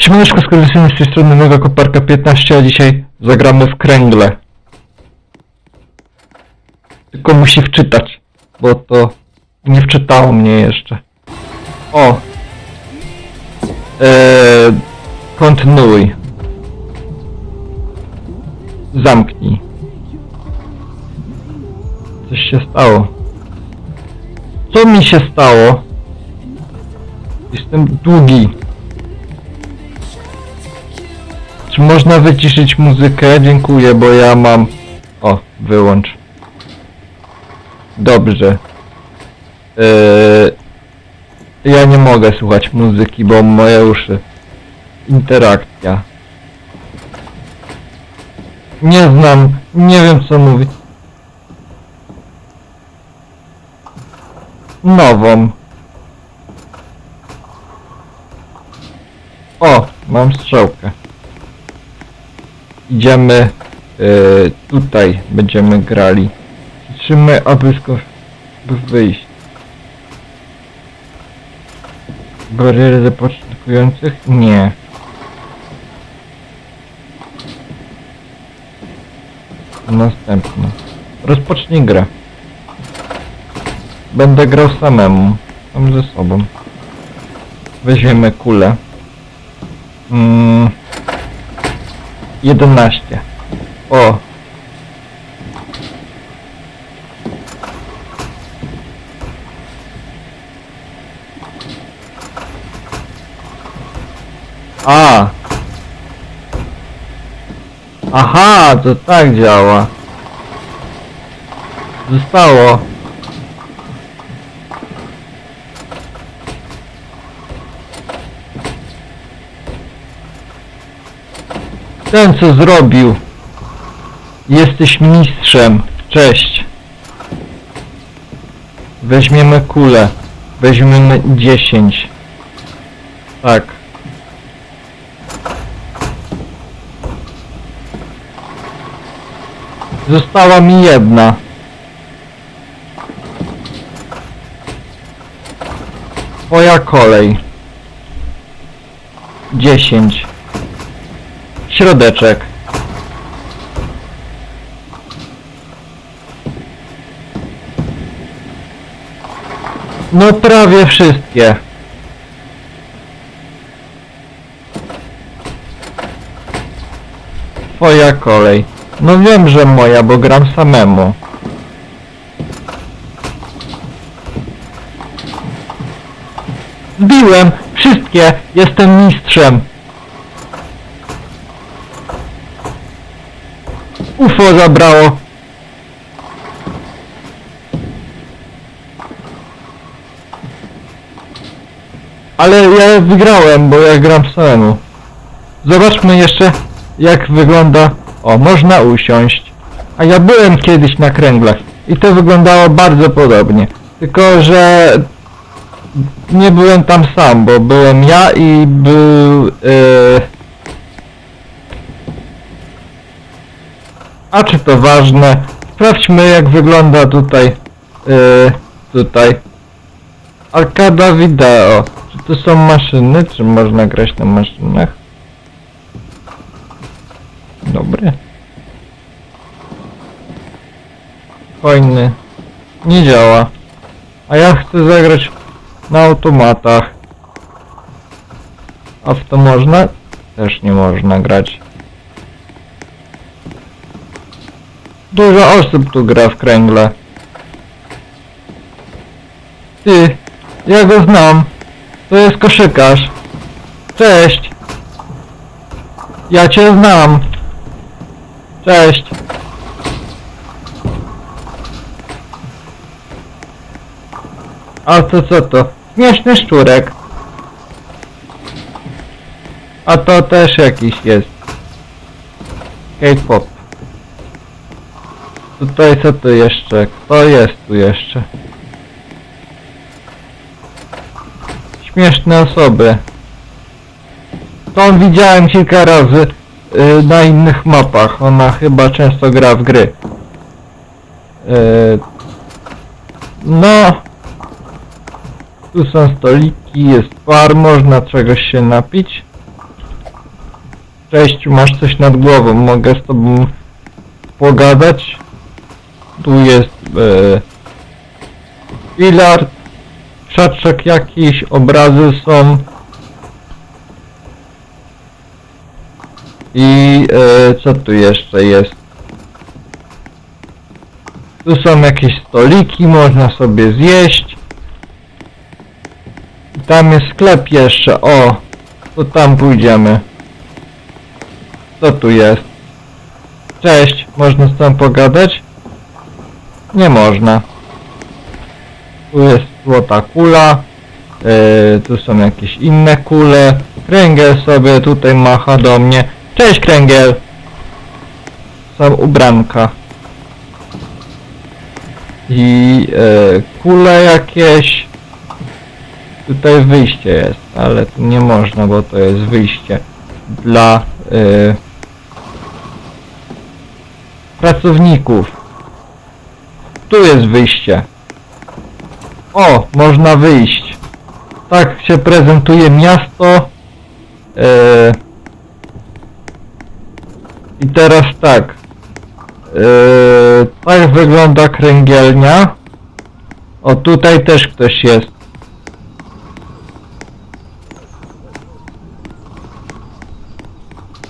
Siemaneczko, skorzystymy z tej strony Nowa Koparka 15, a dzisiaj zagramy w kręgle. Tylko musi wczytać, bo to nie wczytało mnie jeszcze. O! Eee, kontynuuj. Zamknij. Coś się stało. Co mi się stało? Jestem długi. Czy można wyciszyć muzykę? Dziękuję, bo ja mam... O, wyłącz. Dobrze. Eee, ja nie mogę słuchać muzyki, bo moje uszy. Interakcja. Nie znam, nie wiem co mówić. Nową. O, mam strzałkę. Idziemy y, tutaj, będziemy grali. Przytrzymaj, aby by wyjść. Bariery dla? Nie. Następny. Rozpocznij grę. Będę grał samemu. Sam ze sobą. Weźmiemy kulę. Mm. 11. O. A. Aha, to tak działa. Zostało. Ten co zrobił. Jesteś mistrzem. Cześć. Weźmiemy kulę. Weźmiemy 10. Tak. Została mi jedna. Twoja kolej. 10. Środeczek. No prawie wszystkie. Twoja kolej. No wiem, że moja, bo gram samemu. Zbiłem! Wszystkie! Jestem mistrzem! UFO zabrało! Ale ja wygrałem, bo ja gram samemu. Zobaczmy jeszcze jak wygląda... O, można usiąść. A ja byłem kiedyś na kręglach i to wyglądało bardzo podobnie. Tylko, że nie byłem tam sam, bo byłem ja i był... Yy... A czy to ważne? Sprawdźmy jak wygląda tutaj... Yy... Tutaj. Arkada wideo. Czy to są maszyny? Czy można grać na maszynach? Dobry. Fajny. Nie działa. A ja chcę zagrać na automatach. A w to można? Też nie można grać. Dużo osób tu gra w kręgle. Ty, ja go znam. To jest koszykarz. Cześć. Ja cię znam. Cześć. A to co to? Śmieszny szczurek. A to też jakiś jest. K-pop. Tutaj co tu jeszcze? Kto jest tu jeszcze? Śmieszne osoby. Tą widziałem kilka razy y, na innych mapach. Ona chyba często gra w gry. Y, no. Tu są stoliki, jest bar, można czegoś się napić. Cześć, masz coś nad głową, mogę z tobą pogadać? Tu jest e, filar, krzaczek jakiś, obrazy są. I e, co tu jeszcze jest? Tu są jakieś stoliki, można sobie zjeść. I Tam jest sklep jeszcze, o! To tam pójdziemy. Co tu jest? Cześć, można z tobą pogadać? Nie można. Tu jest złota kula. Yy, tu są jakieś inne kule. Kręgiel sobie tutaj macha do mnie. Cześć Kręgiel! Są ubranka. I yy, kule jakieś. Tutaj wyjście jest, ale tu nie można, bo to jest wyjście dla yy, pracowników. Tu jest wyjście. O, można wyjść. Tak się prezentuje miasto. Yy, I teraz tak. Yy, tak wygląda kręgielnia. O, tutaj też ktoś jest.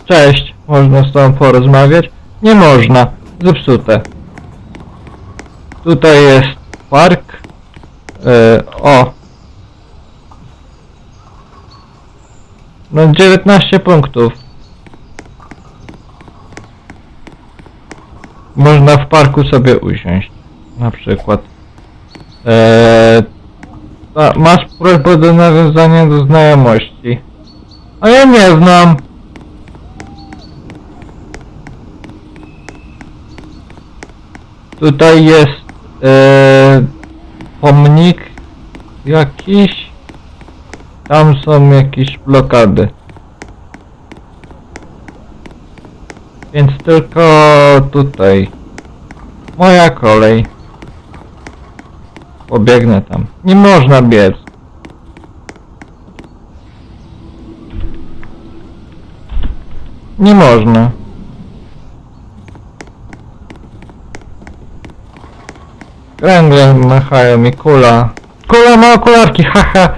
Cześć, można z tobą porozmawiać? Nie można, zepsute. Tutaj jest park. E, o. No 19 punktów. Można w parku sobie usiąść. Na przykład. Eee, a, masz prośbę do nawiązania do znajomości. A ja nie znam. Tutaj jest e, pomnik jakiś. Tam są jakieś blokady. Więc tylko tutaj. Moja kolej. Pobiegnę tam. Nie można biec. Nie można. Kręgle machają mi kula. Kula ma okularki, haha.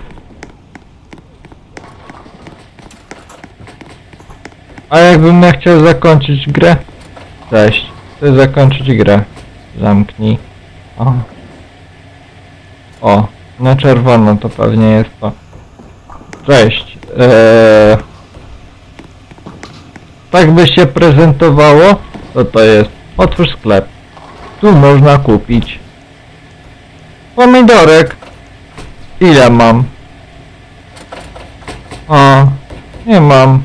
A jakbym ja chciał zakończyć grę? Cześć. Chcę zakończyć grę. Zamknij. O. O. Na czerwono to pewnie jest to. Cześć. Eee... Tak by się prezentowało? Co to jest? Otwórz sklep. Tu można kupić Pomidorek. Ile mam? O, nie mam.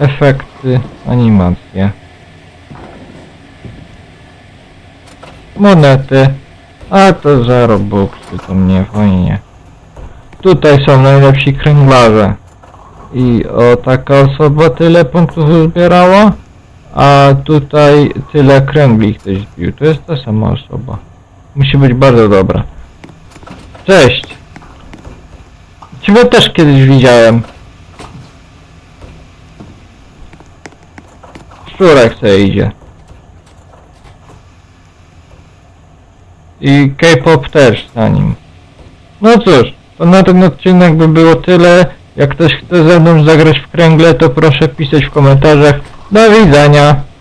Efekty, animacje. Monety. A to za robuxy, to mnie fajnie. Tutaj są najlepsi kręglarze. I o, taka osoba tyle punktów zbierała, a tutaj tyle kręgli ktoś zbił. To jest ta sama osoba. Musi być bardzo dobra. Cześć! Ciebie też kiedyś widziałem. Szczurek sobie idzie. I K-pop też za nim. No cóż, to na ten odcinek by było tyle. Jak ktoś chce ze mną zagrać w kręgle, to proszę pisać w komentarzach. Do widzenia!